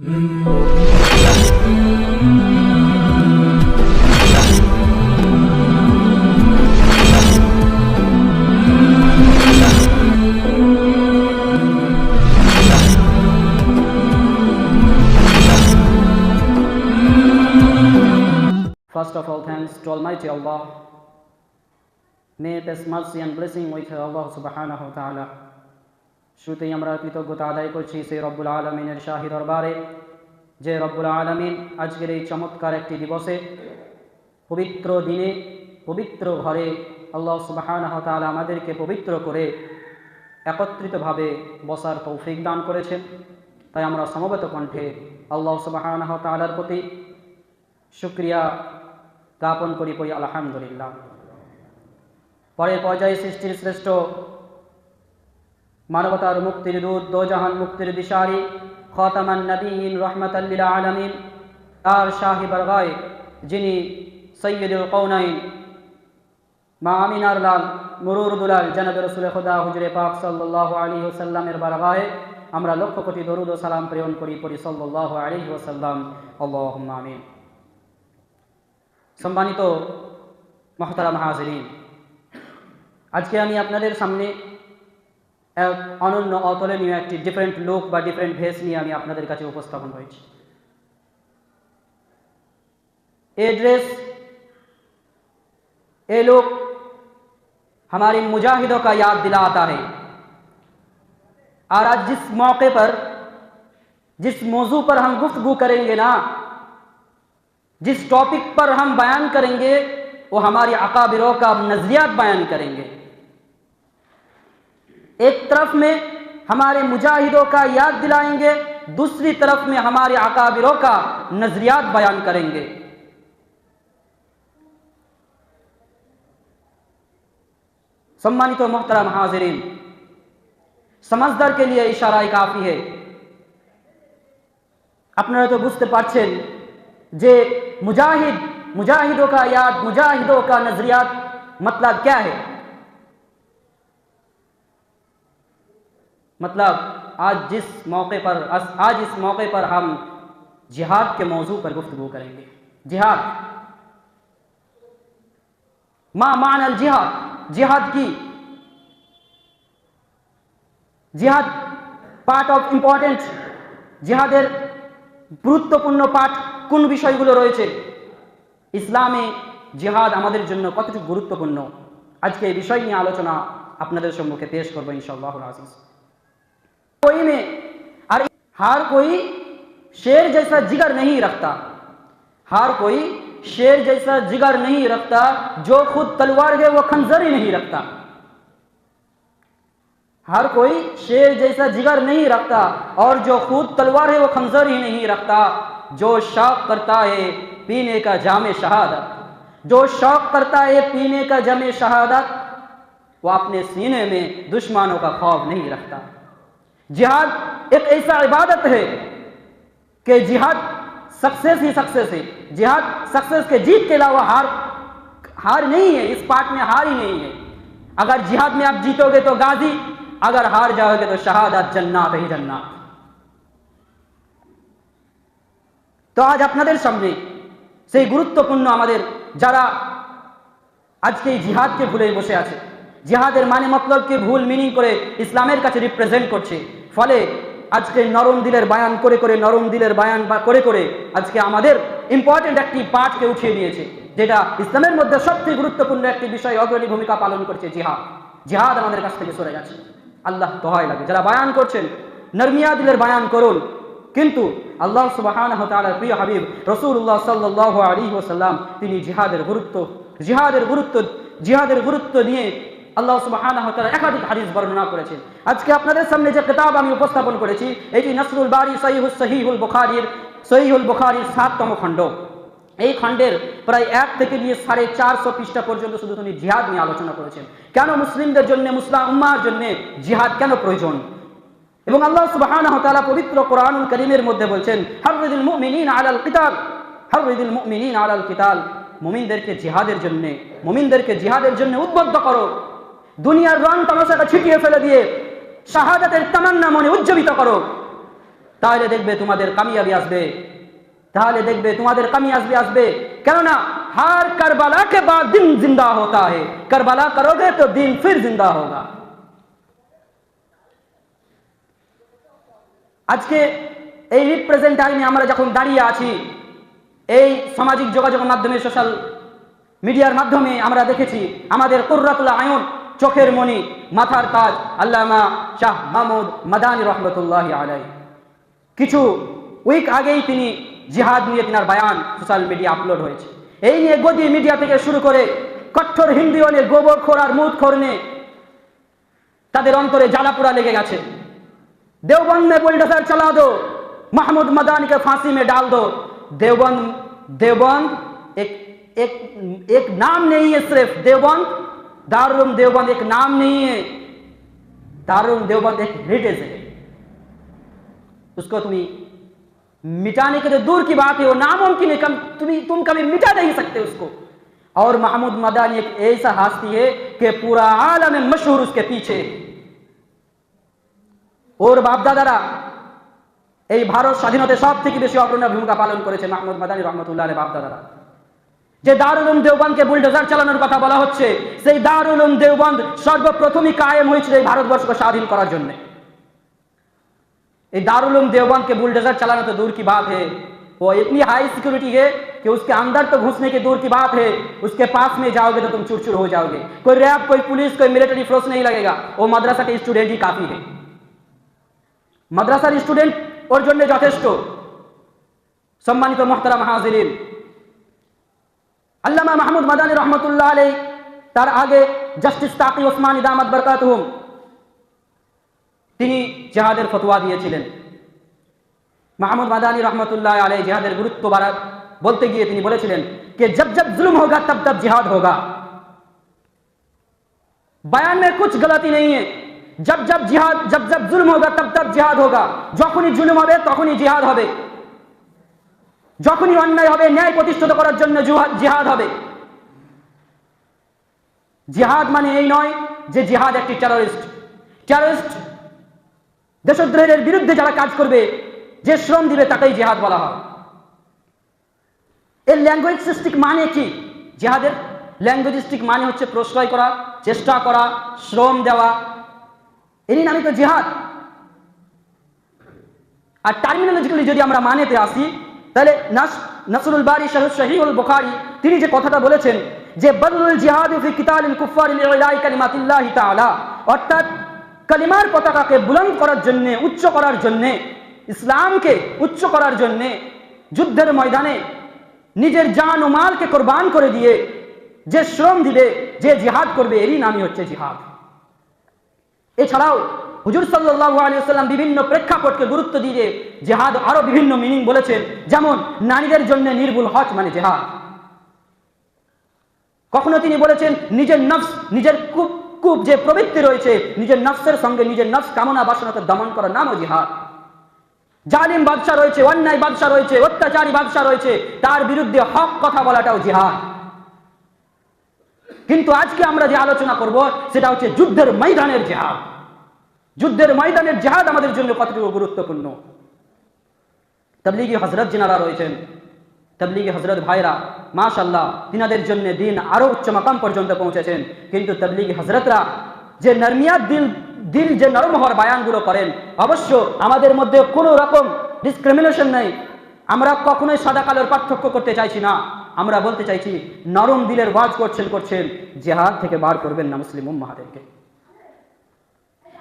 First of all, thanks to Almighty Allah. May His mercy and blessing with Allah subhanahu wa ta'ala. শুরুতেই আমরা কৃতজ্ঞতা আদায় করছি সেই রব্বুল আলমিনের শাহী দরবারে, যে রব্বুল আলমিন আজকের এই চমৎকার একটি দিবসে পবিত্র দিনে, পবিত্র ঘরে আল্লাহ সুবাহানহ তাআলা আমাদেরকে পবিত্র করে একত্রিতভাবে বসার তৌফিক দান করেছেন। তাই আমরা সমবেত কণ্ঠে আল্লাহ সুবাহানহ তাআলার প্রতি শুক্রিয়া জ্ঞাপন করি করি আলহামদুলিল্লাহ। পরের পর্যায়ে সৃষ্টির শ্রেষ্ঠ মানবতার মুক্তির দূত, দোজাহান মুক্তির দিশারি, খতামান নবীন রহমতাল্লিল আলমিন তার শাহি বরগায় যিনি সৈয়দুল কৌনাইন মা আমিনার লাল মুরুর দুলাল জনব রসুল খুদা হুজরে পাক সাল্লাহ আলী ওসাল্লামের বারগায়ে, আমরা লক্ষ কোটি দরুদ ও সালাম প্রেরণ করি পরি সাল্লাহ আলী ওসাল্লাম আল্লাহ আমিন। সম্মানিত মহতারাম হাজরিন, আজকে আমি আপনাদের সামনে অনন্য অতুলনীয় একটি ডিফারেন্ট লুক বা ডিফারেন্ট ভেস নিয়ে আমি আপনাদের কাছে উপস্থাপন হয়েছি এ ড্রেস এ লুক ہمارے مجاہدوں کا یاد دلاتا ہے اور آج جس موقع پر جس موضوع پر ہم گفتگو کریں گے نا جس ٹاپک پر ہم بیان کریں گے وہ ہماری اکابروں کا نظریات بیان کریں گے नज़रियात बयान करेंगे एक तरफ में हमारे मुजाहिदों का याद दिलाएंगे दूसरी तरफ में हमारे अकाबिरों का नज़रियात बयान करेंगे सम्मानित मोहतरम हाजिरीन समझदार के लिए इशारा काफ़ी है আপনারা তো বুঝতে পারছেন যে मुजाहिद मुजाहिदों का याद मुजाहिदों का नजरियात मतलब क्या है मतलब आज जिस मौके पर आज इस मौके पर हम जिहाद के मौजू पर गुफ्तगू करेंगे जिहाद मा मान अल जिहाद जिहाद की जिहाद পার্ট অফ ইম্পর্টেন্ট জিহাদের গুরুত্বপূর্ণ পাঠ কোন বিষয়গুলো রয়েছে ইসলামে জিহাদ আমাদের জন্য কতটুকু গুরুত্বপূর্ণ আজকে এই বিষয় নিয়ে আলোচনা আপনাদের সম্মুখে পেশ করবো ইনশাআল্লাহ আজিজ کوئی میں ہر ہر کوئی شیر جیسا جگر نہیں رکھتا۔ ہر کوئی شیر جیسا جگر نہیں رکھتا، جو خود تلوار ہے وہ خنزر ہی نہیں رکھتا۔ ہر کوئی شیر جیسا جگر نہیں رکھتا اور جو خود تلوار ہے وہ خنزر ہی نہیں رکھتا۔ جو شوق کرتا ہے پینے کا جام شہادت۔ جو شوق کرتا ہے پینے کا جام شہادت، وہ اپنے سینے میں دشمنوں کا خوف نہیں رکھتا۔ جہاد ایک ایسا عبادت ہے کہ جہاد سکسیس ہی سکسیس ہے۔ جہاد سکسیس کے جیت کے علاوہ ہار ہار نہیں ہے، اس پارٹ میں ہار ہی نہیں ہے۔ اگر جہاد میں آپ جیتو گے تو گازی اگر ہار جاؤ گے تو شہادت جنات ہی جنات۔ তো আজ আপনাদের সামনে সেই গুরুত্বপূর্ণ আমাদের যারা আজকে এই জিহাদকে ভুলে বসে আছে জিহাদের মানে মতলবকে ভুল মিনিং করে ইসলামের কাছে রিপ্রেজেন্ট করছে ফলে আজকে নরম দিলের বায়ান করে করে, নরম দিলের বায়ান বা করে করে আজকে আমাদের ইম্পর্টেন্ট একটি পাঠকে উঠিয়ে দিয়েছে, যেটা ইসলামের মধ্যে সবচেয়ে গুরুত্বপূর্ণ একটি বিষয়, অগ্রণী ভূমিকা পালন করছে জিহাদ। জিহাদ আমাদের কাছ থেকে সরে যাচ্ছে আল্লাহ দোহাই লাগে। যারা বায়ান করছেন, নরমিয়া দিলের বায়ান করুন। কিন্তু আল্লাহ সুবাহান প্রিয় হাবিব রসুল্লাহ সাল্লাহ আলী ওসাল্লাম তিনি জিহাদের গুরুত্ব জিহাদের গুরুত্ব জিহাদের গুরুত্ব নিয়ে আল্লাহ সুবাহানা একাধিক হাদিস বর্ণনা করেছেন। আজকে আপনাদের সামনে যে কিতাব আমি উপস্থাপন করেছি, এটি নসরুল সহিহুল বুখারির বুখারির সাততম খণ্ড। এই খণ্ডের প্রায় এক থেকে নিয়ে সাড়ে চারশো পৃষ্ঠা পর্যন্ত শুধু তিনি জিহাদ নিয়ে আলোচনা করেছেন। কেন মুসলিমদের জন্য, মুসলাম উম্মার জন্য জিহাদ কেন প্রয়োজন? এবং আল্লাহ তাআলা পবিত্র কোরআনুল কারীমের মধ্যে বলছেন, হাররিদুল মুমিনিন আলাল কিতাল, হাররিদুল মুমিনিন আলাল কিতাল, মুমিনদেরকে জিহাদের জন্য, মুমিনদেরকে জিহাদের জন্য উদ্বুদ্ধ করো। দুনিয়ার রং তামাশাটা ছিটিয়ে ফেলে দিয়ে শাহাদাতের তামান্না মনে উজ্জীবিত করো তাহলে দেখবে তোমাদের কামিয়াবি আসবে তাহলে দেখবে তোমাদের কামি আসবে আসবে কেননা হার কারবালা के बाद दिन जिंदा होता है करबला करोगे तो दिन फिर जिंदा होगा আজকে এই রিপ্রেজেন্ট টাইমে আমরা যখন দাঁড়িয়ে আছি এই সামাজিক যোগাযোগ মাধ্যমে সোশ্যাল মিডিয়ার মাধ্যমে আমরা দেখেছি আমাদের কুর্রাতুল আয়ন চোখের মণি মাথার তাজ আল্লামা শাহ মাহমুদ মাদানী রহমতুল্লাহ আলাই কিছু উইক আগেই তিনি জিহাদ নিয়ে তিনার বায়ান সোশ্যাল মিডিয়া আপলোড হয়েছে এই নিয়ে গদি মিডিয়া থেকে শুরু করে কঠোর হিন্দি অনে গোবর খোর আর মুদ খোর নিয়ে তাদের অন্তরে জ্বালাপুরা লেগে গেছে देवबंद में बुलडोजर चला दो महमूद मदानी के फांसी में डाल दो देवबंद देवबंद एक एक एक नाम नहीं है सिर्फ देवबंद دارالعلوم دیوبند ایک نام نہیں ہے، دارالعلوم دیوبند ایک ہیریٹیج ہے۔ اس کو تمہیں مٹانے کے تو دور کی بات ہے، وہ ناممکن ہے، کم تمہیں تم کبھی مٹا نہیں سکتے اس کو۔ اور محمود مدانی ایک ایسا ہاستی ہے کہ پورا عالم مشہور اس کے پیچھے اور باپ دادارا এই ভারত স্বাধীনতা সব থেকে বেশি অগ্রণী ভূমিকা পালন করেছে মাহমুদ মাদানী রহমতুল্লাহ বাপ দাদারা যে দারুলুম দেওবন্দকে বুলডোজার চালানোর কথা বলা হচ্ছে، সেই দারুলুম দেওবন্দ সর্বপ্রথমই কায়েম হয়েছিল এই ভারতবর্ষকে স্বাধীন করার জন্য। এই দারুলুম دیوبند کے بلڈوزر چلانا تو دور کی بات ہے وہ اتنی ہائی سیکیورٹی کہ اس کے اندر تو گھسنے کی دور کی بات ہے اس کے پاس میں جاؤ گے تو تم چور چور ہو جاؤ گے کوئی ریپ کوئی پولیس کوئی ملٹری فورس نہیں لگے گا وہ مدرسہ کے اسٹوڈنٹ ہی کافی ہے مدرسہ اسٹوڈنٹ اور جنہ যথেষ্ট সম্মানিত محترم হাজিরিন আল্লামা মাহমুদ মাদানী রহমতুল্লাহ আলাই তার আগে জাস্টিস তাকি ওসমান ইদামত বরকাত তিনি জেহাদের ফতোয়া দিয়েছিলেন মাহমুদ মাদানী রহমতুল্লাহ আলাই জেহাদের গুরুত্ব বাড়া বলতে গিয়ে তিনি বলেছিলেন कि जब जब जुल्म होगा तब तब जिहाद होगा बयान में कुछ गलती नहीं है जब जब जिहाद जब जब जुल्म होगा तब तब जिहाद होगा যখনই জুলুম হবে তখনই জিহাদ হবে যখনই অন্যায় হবে, ন্যায় প্রতিষ্ঠিত করার জন্য জুহা- জিহাদ হবে। জিহাদ মানে এই নয় যে জিহাদ একটি টেররিস্ট টেররিস্ট দেশদ্রোহের বিরুদ্ধে যারা কাজ করবে, যে শ্রম দিবে তাকেই জিহাদ বলা হয়। এর ল্যাঙ্গুয়েজিস্টিক মানে কি? জিহাদের ল্যাঙ্গুয়েজিস্টিক মানে হচ্ছে প্রশ্রয় করা, চেষ্টা করা, শ্রম দেওয়া। এরই নামই তো জিহাদ। আর টার্মিনোলজিক্যালি যদি আমরা মানেতে আসি তাহলে নাস নাসরুল বারি শাহ শহীদুল বুখারী, তিনি যে কথাটা বলেছেন যে, বদলুল জিহাদ ফি কিতালিল কুফার কালিমাতিল্লাহ তাআলা অর্থাৎ কালিমার পতাকাকে বুলন্দ করার জন্য, উচ্চ করার জন্য, ইসলামকে উচ্চ করার জন্য, যুদ্ধের ময়দানে নিজের জান ও মালকে কোরবান করে দিয়ে যে শ্রম দিবে, যে জিহাদ করবে, এরই নামই হচ্ছে জিহাদ। এছাড়াও হুজুর সাল্লাহ আলিয়াল্লাম বিভিন্ন প্রেক্ষাপটকে গুরুত্ব দিয়ে জেহাদ আরও বিভিন্ন মিনিং বলেছেন। যেমন, নারীদের জন্য নির্ভুল হজ মানে জেহাদ। কখনো তিনি বলেছেন, নিজের নফস, নিজের কূপ কূপ যে প্রবৃত্তি রয়েছে, নিজের নফসের সঙ্গে নিজের নফস কামনা বাসনাকে দমন করার নামও জিহাদ। জালিম বাদশা রয়েছে, অন্যায় বাদশা রয়েছে, অত্যাচারী বাদশা রয়েছে, তার বিরুদ্ধে হক কথা বলাটাও জিহাদ। কিন্তু আজকে আমরা যে আলোচনা করব, সেটা হচ্ছে যুদ্ধের ময়দানের জেহাদ। যুদ্ধের ময়দানের জেহাদ আমাদের জন্য কতটুকু গুরুত্বপূর্ণ? তবলিগি হজরত যিনারা রয়েছেন, তবলিগি হজরত ভাইরা মাশাল্লাহ তিনাদের জন্য দিন আরও উচ্চ মাকাম পর্যন্ত পৌঁছেছেন। কিন্তু তবলিগি হজরতরা যে নরমিয়াত দিল দিল যে নরম হওয়ার বায়ানগুলো করেন, অবশ্য আমাদের মধ্যে কোনো রকম ডিসক্রিমিনেশন নেই। আমরা কখনোই সাদা কালোর পার্থক্য করতে চাইছি না। আমরা বলতে চাইছি, নরম দিলের ওয়াজ করছেন করছেন, জেহাদ থেকে বার করবেন না মুসলিম উম্মাহাদেরকে।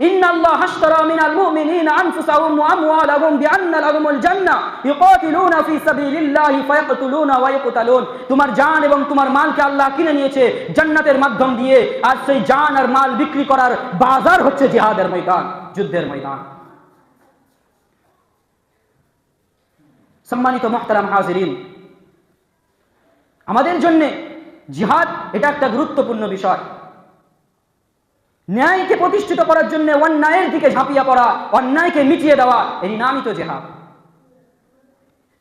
إن الله اشترى من المؤمنين أنفسهم وأموالهم بأن لهم الجنة يقاتلون في سبيل الله فيقتلون ويقتلون তোমার জান এবং তোমার মালকে আল্লাহ কিনে নিয়েছে জান্নাতের মাধ্যম দিয়ে আর সেই জান আর মাল বিক্রি করার বাজার হচ্ছে জিহাদের ময়দান যুদ্ধের ময়দান সম্মানিত মোহতারাম হাজিরিন আমাদের জন্য জিহাদ এটা একটা গুরুত্বপূর্ণ বিষয় ন্যায়কে প্রতিষ্ঠিত করার জন্য অন্যায়ের দিকে ঝাঁপিয়ে পড়া, অন্যায়কে মিটিয়ে দেওয়া এই নামই তো জেহাদ।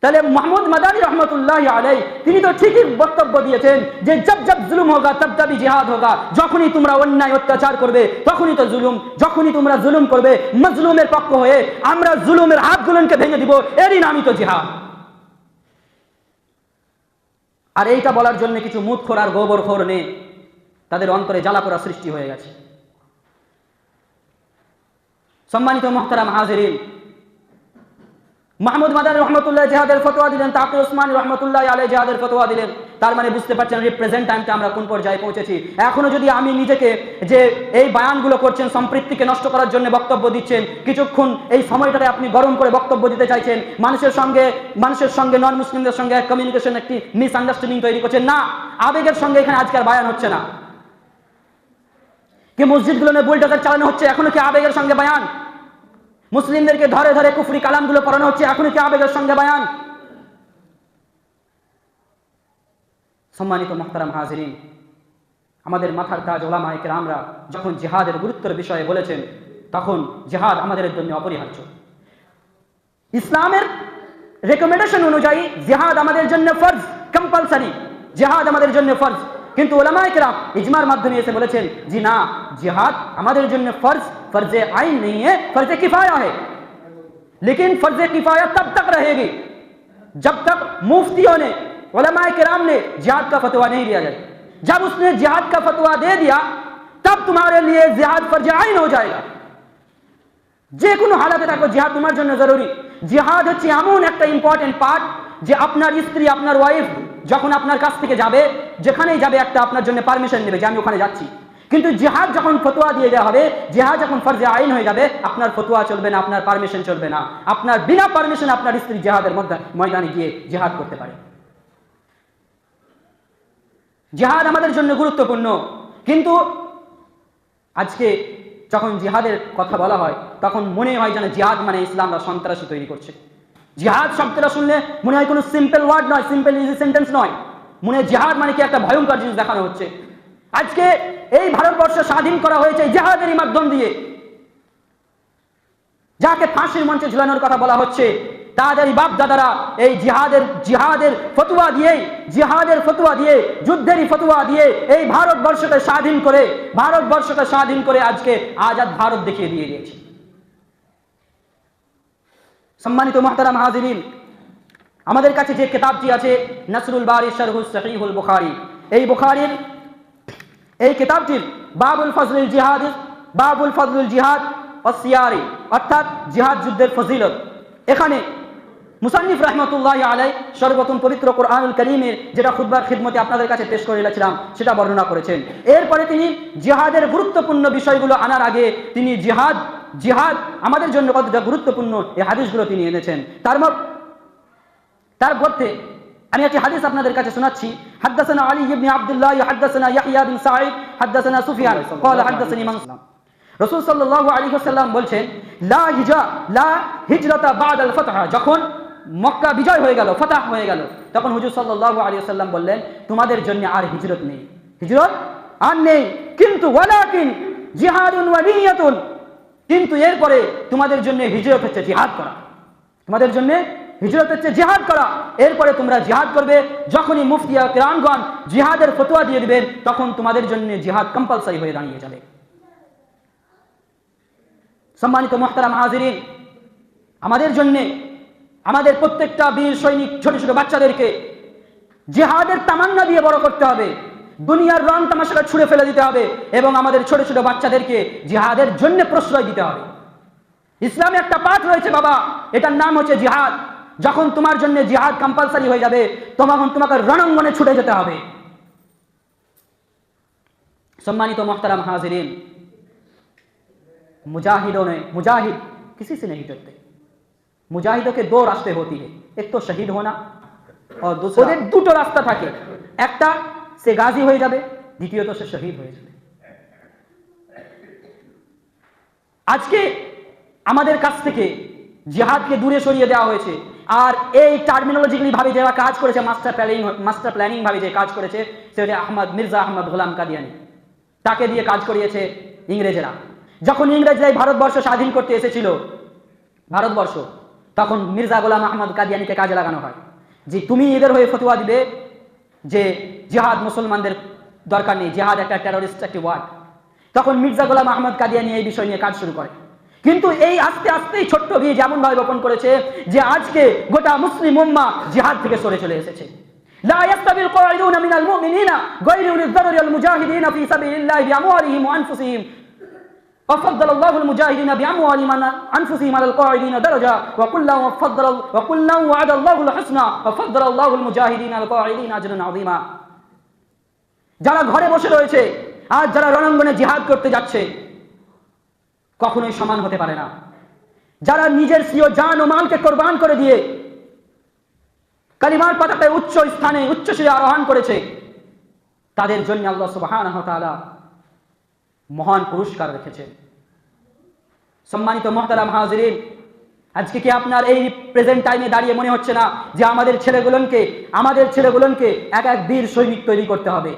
তাহলে মোহাম্মদ মাদানী রহমতুল্লাহ আলাই তিনি তো ঠিকই বক্তব্য দিয়েছেন যে জব জব জুলুম হোগা, তব তবই জিহাদ হোগা, যখনই তোমরা অন্যায় অত্যাচার করবে, তখনই তো জুলুম, যখনই তোমরা জুলুম করবে, মজলুমের পক্ষ হয়ে আমরা জুলুমের হাতগুলোকে ভেঙে দিব, এরই নামই তো জিহাদ। আর এইটা বলার জন্য কিছু মুদখোর আর গোবর খোর নেই, তাদের অন্তরে জ্বালাপোড়া সৃষ্টি হয়ে গেছে। সম্মানিত মোহতারাম হাজিরিন। মাহমুদ মাদান রহমতুল্লাহ জেহাদের ফতোয়া দিলেন তাকে ওসমান রহমতুল্লাহ আলে জেহাদের ফতোয়া দিলেন। তার মানে বুঝতে পারছেন রিপ্রেজেন্ট টাইমটা আমরা কোন পর্যায়ে পৌঁছেছি। এখনও যদি আমি নিজেকে যে এই বায়ানগুলো করছেন সম্পৃক্তিকে নষ্ট করার জন্য বক্তব্য দিচ্ছেন, কিছুক্ষণ এই সময়টাতে আপনি গরম করে বক্তব্য দিতে চাইছেন, মানুষের সঙ্গে মানুষের সঙ্গে নন মুসলিমদের সঙ্গে কমিউনিকেশন একটি মিসআন্ডারস্ট্যান্ডিং তৈরি করছেন, না, আবেগের সঙ্গে এখানে আজকের বায়ান হচ্ছে না। কি মসজিদগুলো নিয়ে বুলডোজার চালানো হচ্ছে, এখনও কি আবেগের সঙ্গে বায়ান? মুসলিমদেরকে ধরে ধরে কুফরি কালামগুলো পড়ানো হচ্ছে এখনই কি আবেগের সঙ্গে বায়ান? সম্মানিত মোহতারাম হাজরিন, আমাদের মাথার কাজ ওলামায় আমরা যখন জেহাদের গুরুত্বের বিষয়ে বলেছেন, তখন জেহাদ আমাদের জন্য অপরিহার্য। ইসলামের রেকমেন্ডেশন অনুযায়ী জেহাদ আমাদের জন্য ফর্জ কম্পালসারি জেহাদ আমাদের জন্য ফর্জ। কিন্তু ওলামা کرام ইজমার মাধ্যমে এসে বলেছেন، জি না، জিহাদ আমাদের জন্য ফরজ فرض আইন نہیں ہے فرض کفایہ ہے لیکن فرض کفایہ تب تک رہے گی جب تک مفتیوں نے علماء کرام نے جہاد کا فتوا نہیں دیا جائے جب اس نے جہاد کا فتوا دے دیا، تب تمہارے لیے جہاد فرض عین ہو جائے گا। যে কোনো হালাতে থাকো জিহাদ তোমার জন্য জরুরি জিহাদ হচ্ছে এমন একটা امپورٹنٹ پارٹ جے اپنا স্ত্রী اپنا وائف যখন আপনার কাছ থেকে যাবে, যেখানেই যাবে একটা আপনার জন্য পারমিশন নেবে যে আমি ওখানে যাচ্ছি। কিন্তু জিহাদ যখন ফতোয়া দিয়ে দেওয়া হবে, জিহাদ যখন ফর্জে আইন হয়ে যাবে, আপনার ফতোয়া চলবে না, আপনার পারমিশন চলবে না। আপনার বিনা পারমিশন আপনার স্ত্রী জিহাদের মধ্যে ময়দানে গিয়ে জিহাদ করতে পারে। জিহাদ আমাদের জন্য গুরুত্বপূর্ণ। কিন্তু আজকে যখন জিহাদের কথা বলা হয়, তখন মনে হয় যেন জিহাদ মানে ইসলামরা সন্ত্রাসী তৈরি করছে। জিহাদ শব্দটা শুনলে মনে হয় কোনো সিম্পল ওয়ার্ড নয় সিম্পল ইজি সেন্টেন্স নয়। মনে হয় জিহাদ মানে কি একটা ভয়ঙ্কর জিনিস দেখানো হচ্ছে। আজকে এই ভারতবর্ষ স্বাধীন করা হয়েছে জিহাদেরই মাধ্যম দিয়ে। যাকে ফাঁসির মঞ্চে ঝুলানোর কথা বলা হচ্ছে, তাদেরই বাপ দাদারা এই জিহাদের জিহাদের ফতুয়া দিয়ে, জিহাদের ফতুয়া দিয়ে, যুদ্ধেরই ফতুয়া দিয়ে এই ভারতবর্ষকে স্বাধীন করে, ভারতবর্ষকে স্বাধীন করে আজকে আজাদ ভারত দেখিয়ে দিয়ে দিয়েছে। সম্মানিত মহতারাম হাজিরিন, আমাদের কাছে যে কিতাবটি আছে, নসরুল বারি শরহুল সহিহুল বুখারি। এই বুখারির, এই কিতাবটির বাবুল ফজলুল জিহাদ, বাবুল ফজলুল জিহাদ অসিয়ারি অর্থাৎ জিহাদ যুদ্ধের ফজিলত। এখানে মুসান্নিফ রহমতুল্লাহ আলাই সর্বপ্রথম পবিত্র কোরআনুল করিমের যেটা খুদ্বার খিদমতে আপনাদের কাছে পেশ করে রেখেছিলাম সেটা বর্ণনা করেছেন। এরপরে তিনি জিহাদের গুরুত্বপূর্ণ বিষয়গুলো আনার আগে তিনি জিহাদ জিহাদ আমাদের জন্য কতটা গুরুত্বপূর্ণ এই হাদিসগুলো তিনি এনেছেন। তার তার মধ্যে আমি একটি হাদিস আপনাদের কাছে শোনাচ্ছি। হাদ্দাসানা আলী ইবনে আব্দুল্লাহ, হাদ্দাসানা ইয়াহিয়া বিন সাঈদ, হাদ্দাসানা সুফিয়ান, ক্বাল হাদ্দাসানি মানসুর রাসূল সাল্লাল্লাহু আলাইহি ওয়াসাল্লাম বলেন লা হিজা লা হিজরাতা বাদ আল ফাতহা। যখন মক্কা বিজয় হয়ে গেল, ফাতাহ হয়ে গেল, তখন হুজুর সাল্লাল্লাহু আলাইহি ওয়াসাল্লাম বললেন, তোমাদের জন্য আর হিজরত নেই। হিজরত আর নেই। কিন্তু ওয়ালাকিন জিহাদুন ওয়া নিয়াতুন। কিন্তু এরপরে তোমাদের জন্য হিজরত হচ্ছে জিহাদ করা। তোমাদের জন্য হিজরত হচ্ছে জিহাদ করা। এরপরে তোমরা জিহাদ করবে। যখনই মুফতিয়া কিরানগণ জিহাদের ফতোয়া দিয়ে দিবেন, তখন তোমাদের জন্য জিহাদ কম্পালসারি হয়ে দাঁড়িয়ে যাবে। সম্মানিত মোহতারাম হাজিরিন, আমাদের জন্যে আমাদের প্রত্যেকটা বীর সৈনিক, ছোট ছোট বাচ্চাদেরকে জেহাদের তামান্না দিয়ে বড় করতে হবে। দুনিয়ার রং তামাশাটা ছুঁড়ে ফেলে দিতে হবে এবং আমাদের ছোট ছোট বাচ্চাদেরকে জিহাদের জন্য প্রশ্রয় দিতে হবে ইসলামে একটা পাঠ রয়েছে বাবা এটার নাম হচ্ছে জিহাদ যখন তোমার জন্য জিহাদ কম্পালসারি হয়ে যাবে তখন তোমাকে রণাঙ্গনে ছুটে যেতে হবে সম্মানিত মোহতারাম হাজিরিন मुजाहिदों ने मुजाहिद किसी से नहीं डरते मुजाहिदों के दो रास्ते होती है एक तो शहीद होना और दूसरा ওদের দুটো রাস্তা থাকে একটা সে গাজী হয়ে যাবে, দ্বিতীয়ত সে শহীদ হয়ে যাবে। আজকে আমাদের কাছ থেকে জিহাদকে দূরে সরিয়ে দেওয়া হয়েছে, আর এই টার্মিনোলজিক্যালি ভাবে যারা কাজ করেছে মাস্টার প্ল্যানিং মাস্টার প্ল্যানিং ভাবে যে কাজ করেছে সেটা আহমদ মির্জা আহমদ গোলাম কাদিয়ানি। তাকে দিয়ে কাজ করিয়েছে ইংরেজেরা। যখন ইংরেজরা ভারতবর্ষ স্বাধীন করতে এসেছিল, ভারতবর্ষ, তখন মির্জা গোলাম আহমদ কাদিয়ানিকে কাজে লাগানো হয়। যে তুমি এদের হয়ে ফতুয়া দিবে যে জিহাদ মুসলমানদের দরকার নেই জিহাদ একটা টেরোরিস্ট একটি ওয়ার্ড তখন মির্জা গোলাম আহমদ কাদিয়ানি এই বিষয় নিয়ে কাজ শুরু করে কিন্তু এই আস্তে আস্তেই ছোট্ট বীজ যেমন ভাবে বপন করেছে যে আজকে গোটা মুসলিম উম্মা জিহাদ থেকে সরে চলে এসেছে لا يستوي القاعدون من المؤمنين غير أولي الضرر المجاهدين في سبيل الله بأموالهم وأنفسهم وفضل الله المجاهدين بأموالهم عن أنفسهم على القاعدين درجة وكلا وفضل وكلا وعد الله الحسنى وفضل الله المجاهدين على القاعدين أجرا عظيما যারা ঘরে বসে রয়েছে আর যারা রণাঙ্গনে জিহাদ করতে যাচ্ছে, কখনোই সমান হতে পারে না। যারা নিজের স্ত্রী ও জান ও মালকে কোরবান করে দিয়ে কালিমার পাতাটায় উচ্চ স্থানে, উচ্চ শিরে আরোহণ করেছে, তাদের জন্য আল্লাহ ওয়া মহান পুরস্কার রেখেছে। সম্মানিত মহতারাম হাজিরিন, আজকে কি আপনার এই প্রেজেন্ট টাইমে দাঁড়িয়ে মনে হচ্ছে না যে আমাদের ছেলেগুলোকে আমাদের ছেলেগুলোকে এক এক বীর সৈনিক তৈরি করতে হবে?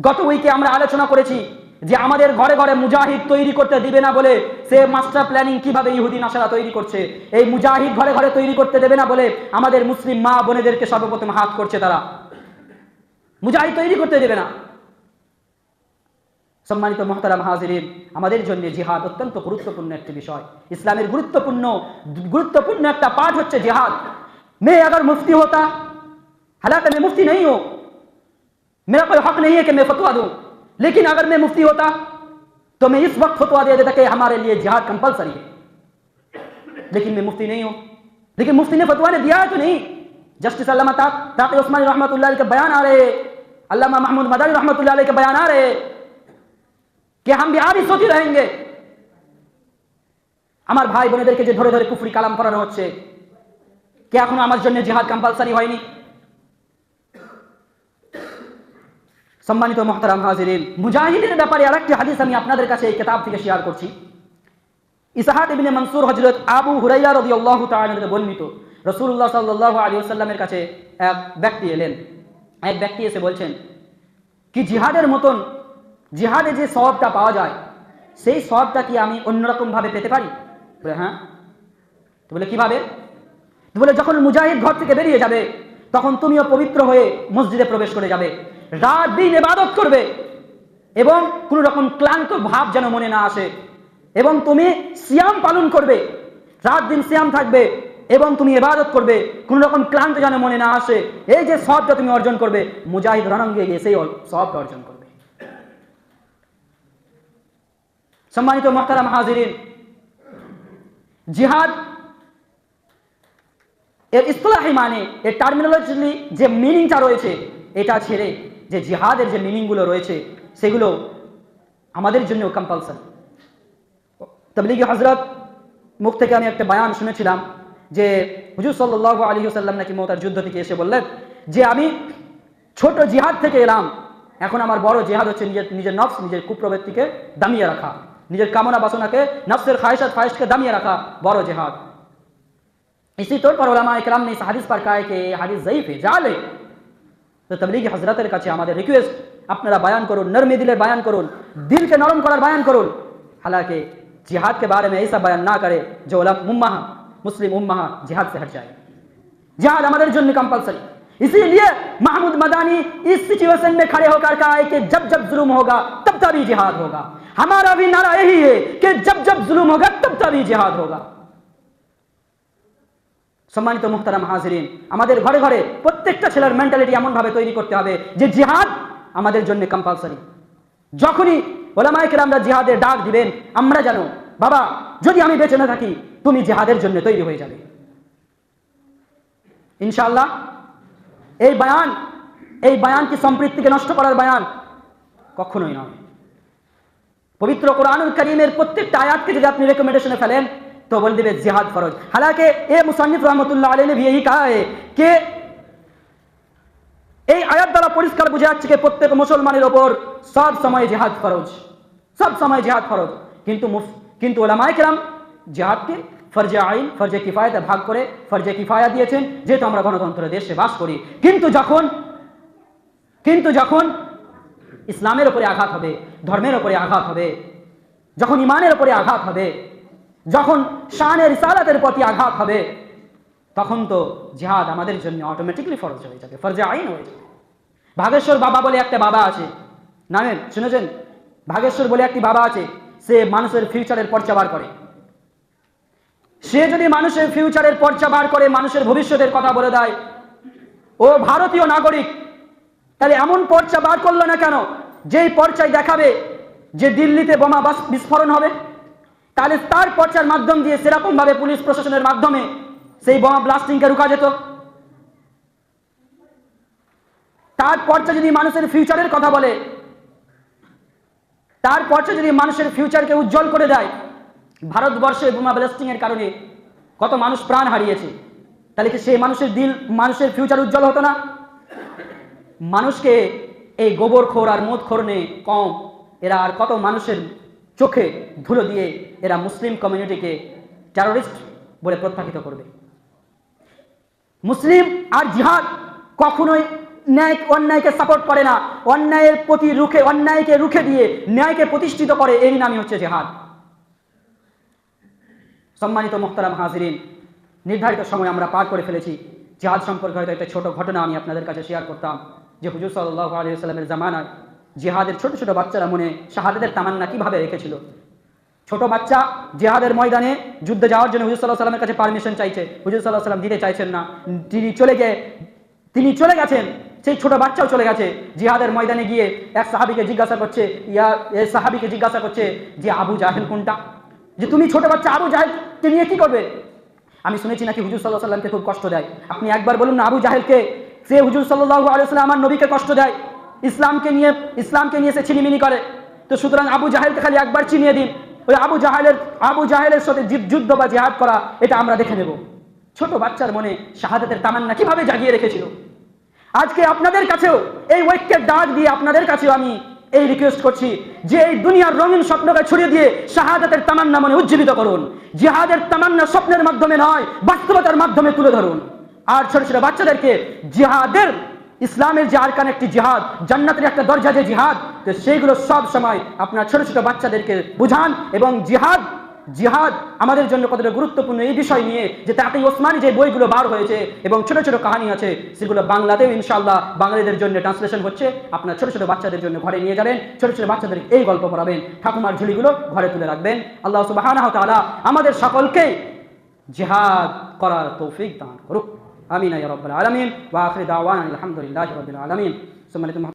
গত উইকে আমরা আলোচনা করেছি যে আমাদের ঘরে ঘরে মুজাহিদ তৈরি করতে দিবে না বলে সে মাস্টার প্ল্যানিং কীভাবে ইহুদি নাসারা তৈরি করছে? এই মুজাহিদ ঘরে ঘরে তৈরি করতে দেবে না বলে আমাদের মুসলিম মা বোনেদেরকে সর্বপ্রথম হাত করছে তারা। মুজাহিদ তৈরি করতে দেবে না। সম্মানিত মহতারাম হাজিরিন, আমাদের জন্য জিহাদ অত্যন্ত গুরুত্বপূর্ণ একটি বিষয়। ইসলামের গুরুত্বপূর্ণ গুরুত্বপূর্ণ একটা পাঠ হচ্ছে জিহাদ। মেয়ে আগর মুফতি হতা, হালাত মুফতি নেই হোক میرا کوئی حق نہیں ہے کہ میں فتوہ دوں۔ لیکن اگر میں مفتی ہوتا تو میں اس وقت فتوہ دے دیتا کہ ہمارے لیے جہاد کمپلسری ہے۔ لیکن میں مفتی نہیں ہوں۔ لیکن مفتی نے فتوہ نے دیا ہے تو نہیں۔ جسٹس علامہ تاقی عثمانی رحمۃ اللہ علیہ کے بیان آ رہے علامہ محمود مدانی رحمۃ اللہ علیہ کے بیان آ رہے کہ ہم بھی آبی سوچی رہیں گے۔ আমার ভাই বোনেদেরকে کفری کلام پر رہو چھے کہ হচ্ছে কে جنہ جہاد کمپل سری ہوئی نہیں۔ সম্মানিত মহতারাম হাজিরিন মুজাহিদের ব্যাপারে আরেকটি হাদিস আমি আপনাদের কাছে এই কিতাব থেকে শেয়ার করছি। ইবনে মনসুর হযরত আবু হুরাইরা রাদিয়াল্লাহু তাআলা থেকে বর্ণিত, রাসূলুল্লাহ সাল্লাল্লাহু আলাইহি ওয়াসাল্লামের কাছে এক ব্যক্তি এলেন। এক ব্যক্তি এসে বলছেন, কি জিহাদের মতন, জিহাদে যে সওয়াবটা পাওয়া যায়, সেই সওয়াবটা কি আমি অন্যরকম ভাবে পেতে পারি? বলে হ্যাঁ। তো বলে, কীভাবে? তো বলে, যখন মুজাহিদ ঘর থেকে বেরিয়ে যাবে, তখন তুমিও পবিত্র হয়ে মসজিদে প্রবেশ করে যাবে। রাত দিন এবাদত করবে এবং কোন রকম ক্লান্ত ভাব যেন মনে না আসে এবং তুমি সিয়াম পালন করবে। রাত দিন সিয়াম থাকবে এবং তুমি এবাদত করবে। কোন রকম ক্লান্ত যেন মনে না আসে। এই যে সবটা তুমি অর্জন করবে, মুজাহিদ রণাঙ্গে গিয়ে সেই সবটা অর্জন করবে। সম্মানিত মহতারাম হাজিরিন, জিহাদ এর ইস্তলাহি মানে এর টার্মিনোলজি যে মিনিংটা রয়েছে, এটা ছেড়ে যে জিহাদের যে মিনিংগুলো রয়েছে সেগুলো আমাদের জন্য কম্পালসারি তবলিগি হজরত মুখ থেকে আমি একটা বয়ান শুনেছিলাম যে হুজুর সাল্লাহ আলী সাল্লাম নাকি মমতার যুদ্ধ থেকে এসে বললেন যে আমি ছোট জিহাদ থেকে এলাম এখন আমার বড় জিহাদ হচ্ছে নিজের নিজের নফস নিজের কুপ্রবৃত্তিকে দামিয়ে রাখা নিজের কামনা বাসনাকে নফসের খায়সাত ফায়সকে দামিয়ে রাখা বড় जिहाद इसी तौर पर उलमा इकराम ने इस हदीस पर कहा है कि ये हदीस ज़ईफ है जाल है تو تبلیغی حضرت তো তবলিগি হজরতের কাছে اپنے را بیان کرو، نرمی دلے بیان کرو، دل کے نرم করার بیان کرو۔ حالانکہ جہاد کے بارے میں ایسا بیان نہ کرے جو علم امہ، مسلم امہ جہاد سے ہٹ جائے۔ جہاد ہمارے جن کمپلسری اسی لیے محمود مدانی اس سچویشن میں کھڑے ہو کر کہا ہے کہ جب جب ظلم ہوگا، تب تب ہی جہاد ہوگا۔ ہمارا بھی نعرہ یہی ہے کہ جب جب ظلم ہوگا، تب تب ہی جہاد ہوگا۔ সম্মানিত মুহতারাম হাজরিন, আমাদের ঘরে ঘরে প্রত্যেকটা ছেলের মেন্টালিটি এমনভাবে তৈরি করতে হবে যে জিহাদ আমাদের জন্য কম্পালসারি যখনই ওলামাইকে আমরা জিহাদের ডাক দিবেন, আমরা জানো বাবা, যদি আমি বেঁচে না থাকি, তুমি জিহাদের জন্য তৈরি হয়ে যাবে। ইনশাল্লাহ এই বয়ান এই বয়ান কি সম্পৃক্তিকে নষ্ট করার বয়ান? কখনোই নয়। পবিত্র কোরআনুল করিমের প্রত্যেকটা আয়াতকে যদি আপনি রেকমেন্ডেশনে ফেলেন तो बोल देवे जिहाद फरोज हालांकि ए मुसन्निफ रहमतुल्लाह अलैहि ने भी यही कहा है कि এই আয়াত দ্বারা পরিষ্কার বুঝে যাচ্ছে যে প্রত্যেক মুসলমানের ওপর সব সময় জিহাদ ফরজ সব সময় জিহাদ ফরজ কিন্তু কিন্তু ওলামায়ে কেরাম জিহাদকে ফরজে আইন ফরজে কিফায়তে ভাগ করে ফরজে কিফায়া দিয়েছেন যেহেতু আমরা গণতন্ত্র দেশে বাস করি কিন্তু যখন কিন্তু যখন ইসলামের উপরে আঘাত হবে ধর্মের উপরে আঘাত হবে যখন ইমানের উপরে আঘাত হবে যখন শানের রিসালাতের প্রতি আঘাত হবে, তখন তো জিহাদ আমাদের জন্য অটোমেটিকলি ফরজ হয়ে যাবে, ফরজে আইন হয়ে যাবে। ভাগেশ্বর বাবা বলে একটা বাবা আছে, নামেন, শুনেছেন? ভাগেশ্বর বলে একটি বাবা আছে, সে মানুষের ফিউচারের পর্চা বার করে। সে যদি মানুষের ফিউচারের পর্চা বার করে, মানুষের ভবিষ্যতের কথা বলে দেয়, ও ভারতীয় নাগরিক, তাহলে এমন পর্চা বার করল না কেন? যেই পর্চায় দেখাবে যে দিল্লিতে বোমা বিস্ফোরণ হবে? তাহলে তার পর্চার মাধ্যম দিয়ে সেরকম ভাবে পুলিশ প্রশাসনের মাধ্যমে সেই বোমা ব্লাস্টিংকে রুখা যেত। তার পর্চা যদি মানুষের ফিউচারের কথা বলে, তার পর্চা যদি মানুষের ফিউচারকে উজ্জ্বল করে দেয়, ভারতবর্ষে বোমা ব্লাস্টিং এর কারণে কত মানুষ প্রাণ হারিয়েছে, তাহলে কি সেই মানুষের দিল, মানুষের ফিউচার উজ্জ্বল হতো না? মানুষকে এই গোবর খোর আর মদ খোর নিয়ে কম। এরা আর কত মানুষের চোখে ধুলো দিয়ে এরা মুসলিম কমিউনিটিকে টেরোরিস্ট বলে প্রত্যাখিত করবে। মুসলিম আর জিহাদ কখনোই ন্যায়, অন্যায়কে সাপোর্ট করে না। অন্যায়ের প্রতি রুখে, অন্যায়কে রুখে দিয়ে ন্যায়কে প্রতিষ্ঠিত করে, এরই নামই হচ্ছে জেহাদ। সম্মানিত মোহতারাম হাজরিন, নির্ধারিত সময় আমরা পার করে ফেলেছি। জিহাদ সম্পর্কে হয়তো একটা ছোট ঘটনা আমি আপনাদের কাছে শেয়ার করতাম, যে হুজুর সাল্লাহ আলিয়া সাল্লামের জামানায় জিহাদের ছোট ছোট বাচ্চারা মনে শাহাদের তামান্না কীভাবে রেখেছিল? ছোট বাচ্চা জেহাদের ময়দানে যুদ্ধে যাওয়ার জন্য হুজুর সাল্লাহ সাল্লামের কাছে পারমিশন চাইছে। হুজুর সাল্লাহ সাল্লাম দিতে চাইছেন না। তিনি চলে গিয়ে, তিনি চলে গেছেন। সেই ছোট বাচ্চাও চলে গেছে। জিহাদের ময়দানে গিয়ে এক সাহাবিকে জিজ্ঞাসা করছে, ইয়া, এ সাহাবিকে জিজ্ঞাসা করছে যে, আবু জাহেল কোনটা? যে, তুমি ছোট বাচ্চা, আবু জাহেলকে নিয়ে কি করবে? আমি শুনেছি নাকি হুজুর সাল্লাহ সাল্লামকে খুব কষ্ট দেয়। আপনি একবার বলুন না, আবু জাহেলকে সে হুজুর সাল্লাহ আলিয়াল্লাম আমার নবীকে কষ্ট দেয়। ইসলামকে নিয়ে ইসলামকে নিয়ে সে ছিনিমিনি করে। তো সুতরাং আবু জাহেলকে খালি একবার চিনিয়ে দিন। ওই আবু জাহেলের আবু জাহেলের সাথে যুদ্ধ- বা জেহাদ করা, এটা আমরা দেখে নেব। ছোট বাচ্চার মনে শাহাদাতের তামান্না কীভাবে জাগিয়ে রেখেছিল? আজকে আপনাদের কাছেও, এই ঐক্যের ডাক দিয়ে আপনাদের কাছেও আমি এই রিকোয়েস্ট করছি যে এই দুনিয়ার রঙিন স্বপ্নকে ছড়িয়ে দিয়ে শাহাদাতের তামান্না মনে উজ্জীবিত করুন। জিহাদের তামান্না স্বপ্নের মাধ্যমে নয়, বাস্তবতার মাধ্যমে তুলে ধরুন। আর ছোট ছোট বাচ্চাদেরকে জিহাদের ইসলামের যে আরকান একটি জিহাদ, জান্নাতের একটা দরজা যে জিহাদ, তো সেইগুলো সব সময় আপনার ছোট ছোট বাচ্চাদেরকে বুঝান এবং জিহাদ জিহাদ আমাদের জন্য কতটা গুরুত্বপূর্ণ এই বিষয় নিয়ে যে তাতে ওসমানী যে বইগুলো বার হয়েছে এবং ছোট ছোট কাহিনী আছে, সেগুলো বাংলাতেও ইনশাআল্লাহ বাঙালিদের জন্য ট্রান্সলেশন হচ্ছে। আপনার ছোট ছোট বাচ্চাদের জন্য ঘরে নিয়ে যাবেন, ছোট ছোট বাচ্চাদের এই গল্প পড়াবেন, ঠাকুমার ঝুলিগুলো ঘরে তুলে রাখবেন। আল্লাহ সুবাহ আমাদের সকলকে জিহাদ করার তৌফিক দান করুক। আমিন ইয়া রাব্বাল আলামিন ওয়া আখির দাওয়ানা আলহামদুলিল্লাহি রাব্বিল আলামিন সম্মানিত